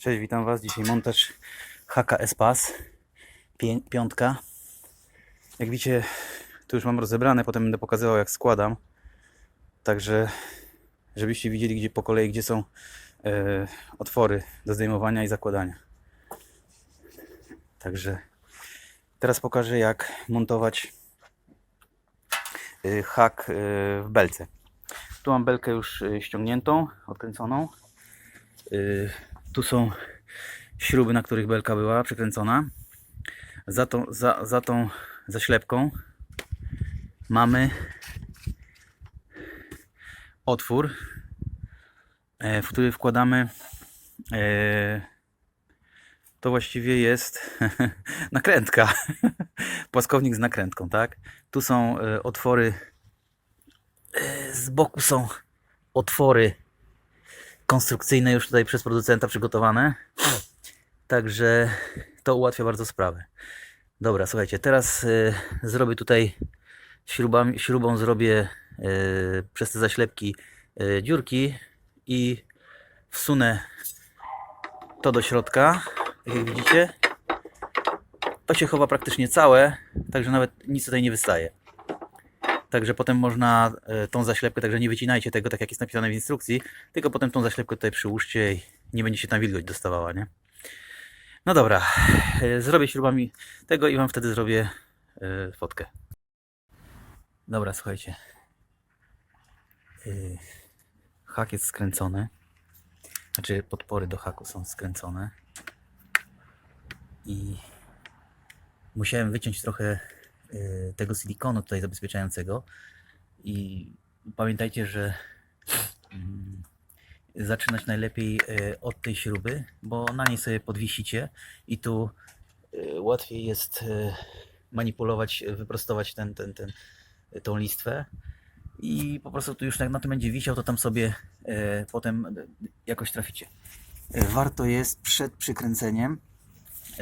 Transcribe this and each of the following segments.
Cześć, witam Was. Dzisiaj montaż Haka Espas. Pię- Piątka. Jak widzicie, tu już mam rozebrane, potem będę pokazywał jak składam. Także, żebyście widzieli gdzie po kolei, gdzie są e, otwory do zdejmowania i zakładania. Także teraz pokażę jak montować e, hak e, w belce. Tu mam belkę już e, ściągniętą, odkręconą. Tu są śruby, na których belka była przykręcona. Za tą, za, za tą zaślepką mamy otwór, e, w który wkładamy e, to właściwie jest nakrętka. Płaskownik z nakrętką, tak? Tu są e, otwory z boku są otwory konstrukcyjne już tutaj przez producenta przygotowane. Także to ułatwia bardzo sprawę. Dobra, słuchajcie, teraz y, zrobię tutaj śrubami, śrubą zrobię y, przez te zaślepki y, dziurki i wsunę to do środka, tak jak widzicie. To się chowa praktycznie całe, także nawet nic tutaj nie wystaje. Także potem można e, tą zaślepkę, także nie wycinajcie tego tak jak jest napisane w instrukcji, tylko potem tą zaślepkę tutaj przyłóżcie i nie będzie się tam wilgoć dostawała, nie? No dobra, e, zrobię śrubami tego i Wam wtedy zrobię e, fotkę. Dobra, słuchajcie. Hak jest skręcony. Znaczy podpory do haku są skręcone. I musiałem wyciąć trochę tego silikonu tutaj zabezpieczającego i pamiętajcie, że mm, zaczynać najlepiej y, od tej śruby, bo na niej sobie podwisicie i tu y, łatwiej jest y, manipulować, y, wyprostować ten, ten, ten, listwę i po prostu tu już jak na tym będzie wisiał, to tam sobie y, potem y, jakoś traficie. Y, Warto jest przed przykręceniem,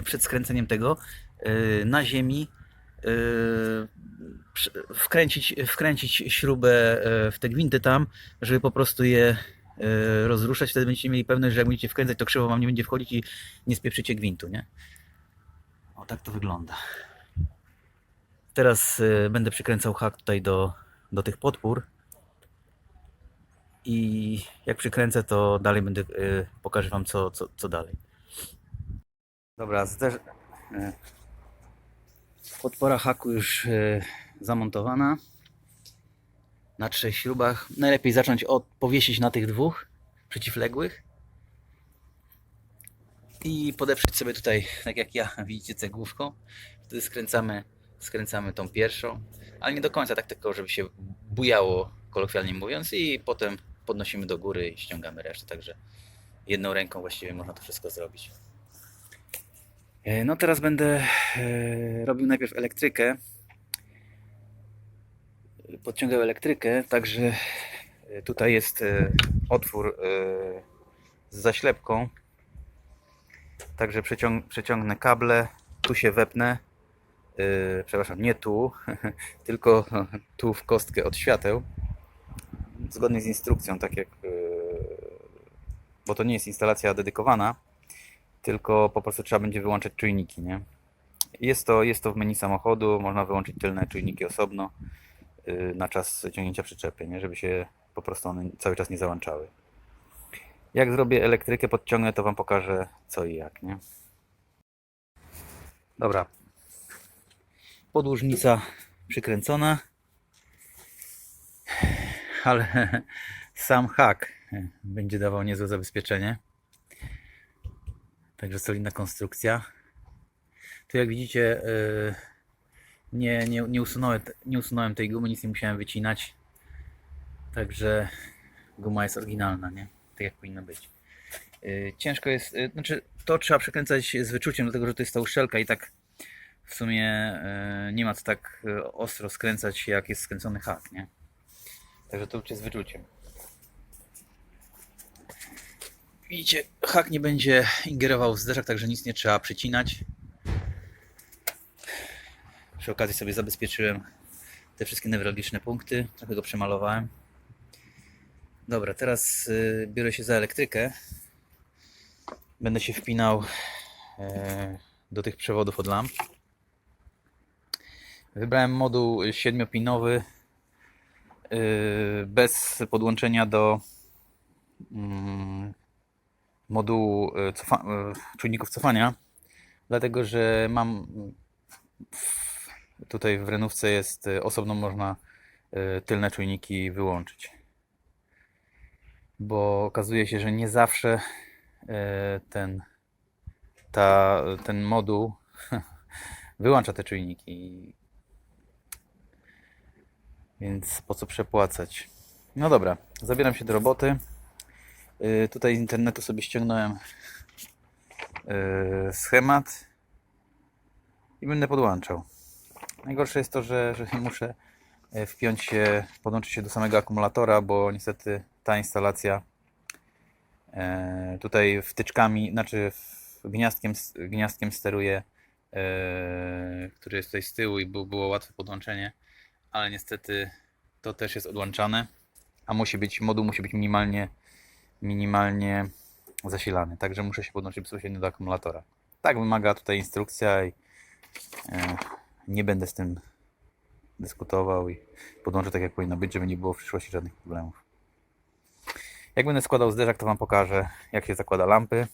przed skręceniem tego y, na ziemi wkręcić, wkręcić śrubę yy, w te gwinty tam, żeby po prostu je yy, rozruszać. Wtedy będziecie mieli pewność, że jak będziecie wkręcać, to krzywo wam nie będzie wchodzić i nie spieprzycie gwintu, nie? O, tak to wygląda. Teraz yy, będę przykręcał hak tutaj do, do tych podpór. I jak przykręcę, to dalej będę yy, pokażę wam co, co, co dalej. Dobra, zderz... Podpora haku już e, zamontowana na trzech śrubach. Najlepiej zacząć od powiesić na tych dwóch przeciwległych i podeprzeć sobie tutaj, tak jak ja, widzicie, cegłówką. Wtedy skręcamy, skręcamy tą pierwszą, ale nie do końca tak tylko, żeby się bujało, kolokwialnie mówiąc, i potem podnosimy do góry i ściągamy resztę. Także jedną ręką właściwie można to wszystko zrobić. E, No teraz będę e, robił najpierw elektrykę. Podciągał elektrykę, także e, tutaj jest otwór z zaślepką. Także przeciąg przeciągnę kable, tu się wepnę. Przepraszam, nie tu, tylko tu w kostkę od świateł. Zgodnie z instrukcją, tak jak. Bo to nie jest instalacja dedykowana tylko po prostu trzeba będzie wyłączać czujniki, nie? Jest to, jest to w menu samochodu, można wyłączyć tylne czujniki osobno yy, na czas ciągnięcia przyczepy, nie? Żeby się po prostu one cały czas nie załączały. Jak zrobię elektrykę, podciągnę, to Wam pokażę co i jak, nie? Dobra. Podłużnica przykręcona, ale sam hak będzie dawał niezłe zabezpieczenie. Także solidna konstrukcja. Tu jak widzicie yy, nie, nie, nie, usunąłem, nie usunąłem tej gumy, nic nie musiałem wycinać. Także guma jest oryginalna, nie? Tak jak powinno być. Yy, Ciężko jest, yy, znaczy to trzeba przekręcać z wyczuciem, dlatego że to jest ta uszczelka i tak w sumie nie ma co tak ostro skręcać jak jest skręcony hak, nie? Także to już jest wyczuciem. Widzicie, hak nie będzie ingerował w zderzak, także nic nie trzeba przycinać. Przy okazji sobie zabezpieczyłem te wszystkie newralgiczne punkty. Trochę go przemalowałem. Dobra, teraz y, biorę się za elektrykę. będę się wpinał e, do tych przewodów od lamp. Wybrałem moduł 7-pinowy e, bez podłączenia do mm, modułu e, cofa, e, czujników cofania, dlatego że mam tutaj w renówce jest e, osobno można tylne czujniki wyłączyć. Bo okazuje się, że nie zawsze ten, ta, ten moduł wyłącza te czujniki. Więc po co przepłacać? No dobra, zabieram się do roboty. Y, Tutaj z internetu sobie ściągnąłem y, schemat i będę podłączał. Najgorsze jest to, że, że muszę e, wpiąć się, podłączyć się do samego akumulatora, bo niestety ta instalacja tutaj wtyczkami, znaczy gniazdkiem, gniazdkiem steruje, e, który jest tutaj z tyłu i był, było łatwe podłączenie, ale niestety to też jest odłączane, a musi być, moduł musi być minimalnie, minimalnie zasilany, także muszę się podłączyć bezpośrednio do akumulatora. Tak wymaga tutaj instrukcja i e, nie będę z tym dyskutował i podłączę tak jak powinno być, żeby nie było w przyszłości żadnych problemów. Jak będę składał zderzak, to Wam pokażę, jak się zakłada lampy.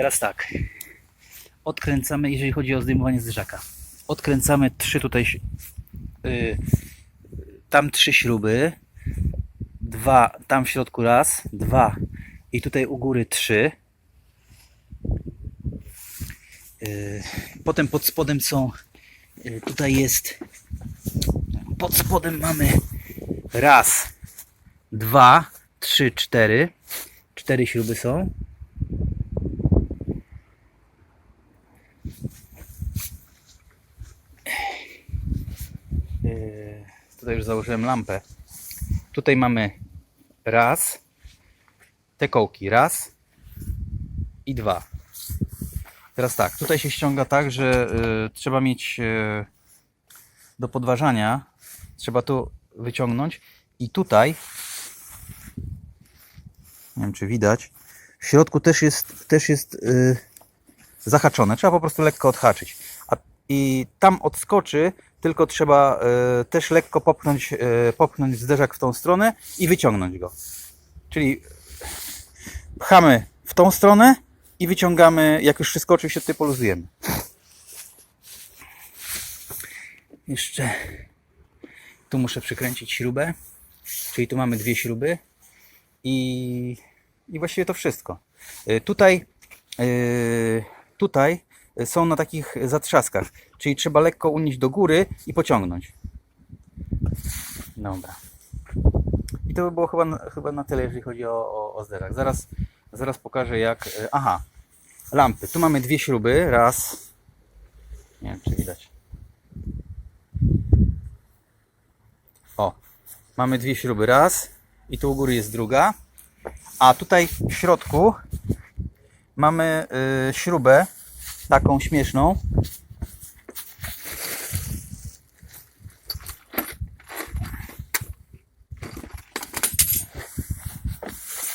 Teraz tak. Odkręcamy, jeżeli chodzi o zdejmowanie zderzaka. Odkręcamy trzy tutaj, yy, tam trzy śruby, dwa, tam w środku raz, dwa i tutaj u góry trzy. Yy, potem pod spodem są, yy, tutaj jest, pod spodem mamy raz, dwa, trzy, cztery. Cztery śruby są. Tutaj już założyłem lampę. Tutaj mamy raz, te kołki, raz i dwa. Teraz tak, tutaj się ściąga tak, że y, trzeba mieć y, do podważania, trzeba tu wyciągnąć i tutaj, nie wiem czy widać, w środku też jest, też jest y, zahaczone, trzeba po prostu lekko odhaczyć. I tam odskoczy, tylko trzeba y, też lekko popchnąć, y, popchnąć zderzak w tą stronę i wyciągnąć go. Czyli pchamy w tą stronę i wyciągamy, jak już wszystko oczywiście tutaj poluzujemy. Jeszcze tu muszę przykręcić śrubę, czyli tu mamy dwie śruby i, i właściwie to wszystko. Y, Tutaj, tutaj są na takich zatrzaskach, czyli trzeba lekko unieść do góry i pociągnąć. Dobra. I to by było chyba, chyba na tyle, jeżeli chodzi o, o, o. Zaraz, zaraz pokażę jak... y, Aha, lampy. Tu mamy dwie śruby. Raz. Nie wiem, czy widać. O, mamy dwie śruby. Raz. I tu u góry jest druga. A tutaj w środku mamy y, śrubę taką śmieszną.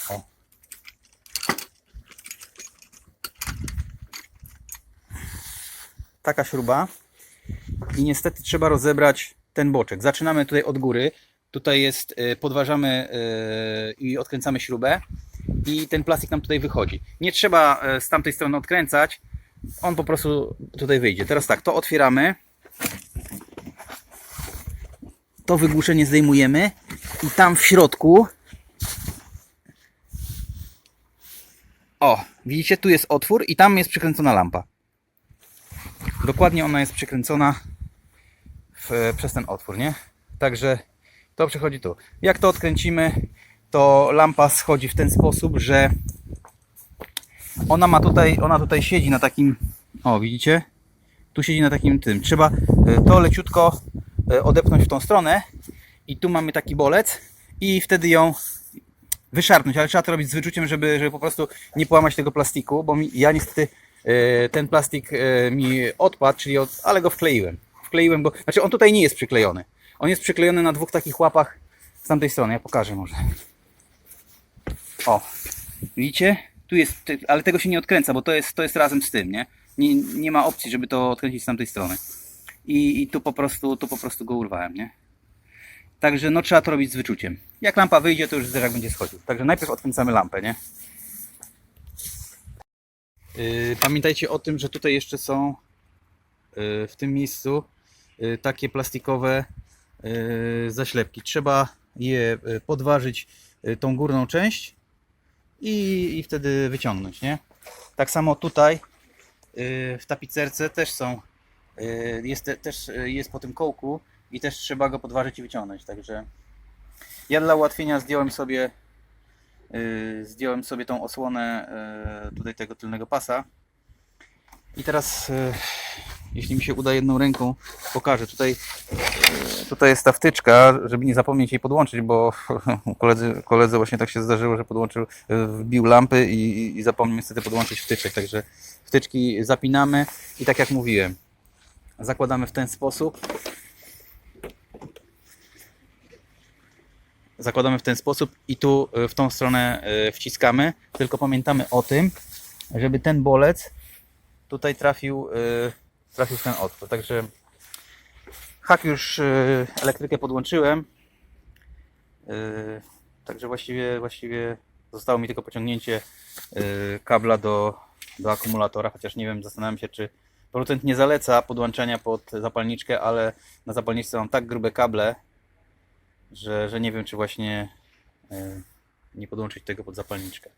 O. Taka śruba. I niestety trzeba rozebrać ten boczek. Zaczynamy tutaj od góry. Tutaj jest, y, podważamy y, i odkręcamy śrubę i ten plastik nam tutaj wychodzi. Nie trzeba y, z tamtej strony odkręcać, on po prostu tutaj wyjdzie. Teraz tak, to otwieramy. To wygłuszenie zdejmujemy i tam w środku O, widzicie, tu jest otwór i tam jest przykręcona lampa. Dokładnie ona jest przykręcona w, przez ten otwór, nie? Także to przychodzi tu. Jak to odkręcimy, to lampa schodzi w ten sposób, że ona ma tutaj, ona tutaj siedzi na takim, o widzicie? Tu siedzi na takim tym. Trzeba y, to leciutko y, odepchnąć w tą stronę i tu mamy taki bolec i wtedy ją wyszarpnąć, ale trzeba to robić z wyczuciem, żeby, żeby po prostu nie połamać tego plastiku, bo mi, ja niestety e, ten plastik e, mi odpadł, czyli od, ale go wkleiłem. Wkleiłem go, znaczy on tutaj nie jest przyklejony. On jest przyklejony na dwóch takich łapach z tamtej strony. Ja pokażę może. O, widzicie? Tu jest, ale tego się nie odkręca, bo to jest, to jest razem z tym, nie? Nie, nie ma opcji, żeby to odkręcić z tamtej strony. I, i tu po prostu, tu po prostu go urwałem, nie? Także no trzeba to robić z wyczuciem. Jak lampa wyjdzie, to już zderzak będzie schodził. Także najpierw odkręcamy lampę, nie? Yy, pamiętajcie o tym, że tutaj jeszcze są yy, w tym miejscu yy, takie plastikowe yy, zaślepki. Trzeba je yy, podważyć yy, tą górną część i, i wtedy wyciągnąć, nie? Tak samo tutaj yy, w tapicerce też są yy, jest te, też yy, jest po tym kołku i też trzeba go podważyć i wyciągnąć. Także ja dla ułatwienia zdjąłem sobie zdjąłem sobie tą osłonę tutaj tego tylnego pasa. I teraz jeśli mi się uda jedną ręką pokażę. Tutaj, yy, tutaj jest ta wtyczka, żeby nie zapomnieć jej podłączyć, bo koledzy, koledze właśnie tak się zdarzyło, że podłączył, yy, wbił lampy i, i zapomniał niestety podłączyć wtyczek. Także wtyczki zapinamy i tak jak mówiłem, zakładamy w ten sposób. zakładamy w ten sposób i tu w tą stronę y, wciskamy. Tylko pamiętamy o tym, żeby ten bolec tutaj trafił, y, trafił ten otwór. Także hak już elektrykę podłączyłem. Także właściwie, właściwie zostało mi tylko pociągnięcie kabla do, do akumulatora, chociaż nie wiem, zastanawiam się, czy producent nie zaleca podłączenia pod zapalniczkę, ale na zapalniczce mam tak grube kable, że, że nie wiem, czy właśnie nie podłączyć tego pod zapalniczkę.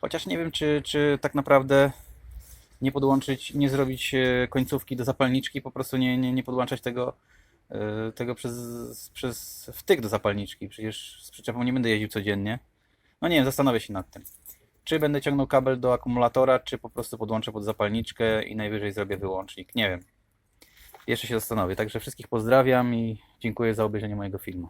Chociaż nie wiem, czy, czy tak naprawdę nie podłączyć, nie zrobić e, końcówki do zapalniczki, po prostu nie, nie, nie podłączać tego, e, tego przez, przez wtyk do zapalniczki. Przecież z przyczepą nie będę jeździł codziennie. No nie wiem, zastanowię się nad tym. Czy będę ciągnął kabel do akumulatora, czy po prostu podłączę pod zapalniczkę i najwyżej zrobię wyłącznik. Nie wiem. Jeszcze się zastanowię. Także wszystkich pozdrawiam i dziękuję za obejrzenie mojego filmu.